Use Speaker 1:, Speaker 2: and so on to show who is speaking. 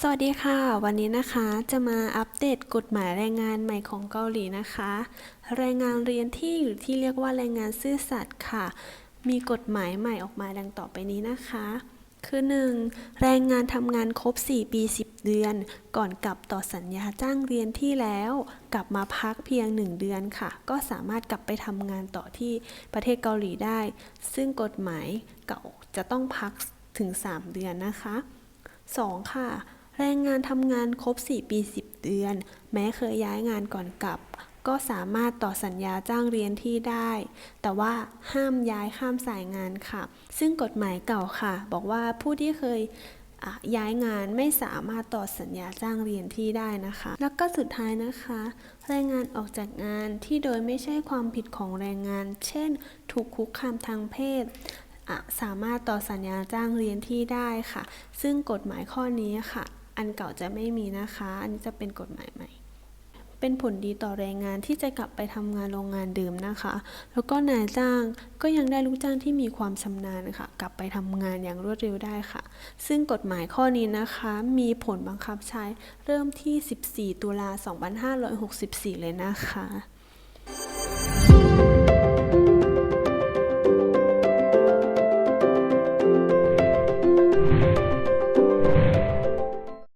Speaker 1: สวัสดีค่ะ วันนี้นะคะจะมาอัปเดตกฎหมายแรงงานใหม่ของเกาหลีนะคะ แรงงานเรียนที่หรือที่เรียกว่าแรงงานซื่อสัตย์ค่ะ มีกฎหมายใหม่ออกมาดังต่อไปนี้นะคะ คือ 1. แรงงานทำงานครบ 4 ปี 10 เดือน ก่อนกลับต่อสัญญาจ้างเรียนที่แล้ว กลับมาพักเพียง 1 เดือนค่ะ ก็สามารถกลับไปทำงานต่อที่ประเทศเกาหลีได้ ซึ่งกฎหมายเก่าจะต้องพักถึง 3 เดือนนะคะ 2. ค่ะ แรงงานทำงานครบ 4 ปี 10 เดือน แม้เคยย้ายงานก่อนกลับ ก็สามารถต่อสัญญาจ้างเรียนที่ได้ แต่ว่าห้ามย้ายข้ามสายงานค่ะ ซึ่งกฎหมายเก่าค่ะ บอกว่าผู้ที่เคยย้ายงานไม่สามารถต่อสัญญาจ้างเรียนที่ได้นะคะ แล้วก็สุดท้ายนะคะ แรงงานออกจากงานที่โดยไม่ใช่ความผิดของแรงงาน เช่น ถูกคุกคามทางเพศ สามารถต่อสัญญาจ้างเรียนที่ได้ค่ะ ซึ่งกฎหมายข้อนี้ค่ะ อันเก่าจะไม่มีนะคะ อันนี้จะเป็นกฎหมายใหม่ เป็นผลดีต่อแรงงานที่จะกลับไปทำงานโรงงานเดิมนะคะ แล้วก็นายจ้างก็ยังได้ลูกจ้างที่มีความชำนาญค่ะ กลับไปทำงานอย่างรวดเร็วได้ค่ะ ซึ่งกฎหมายข้อนี้นะคะ มีผลบังคับใช้เริ่มที่ 14 ตุลา 2564 เลยนะคะ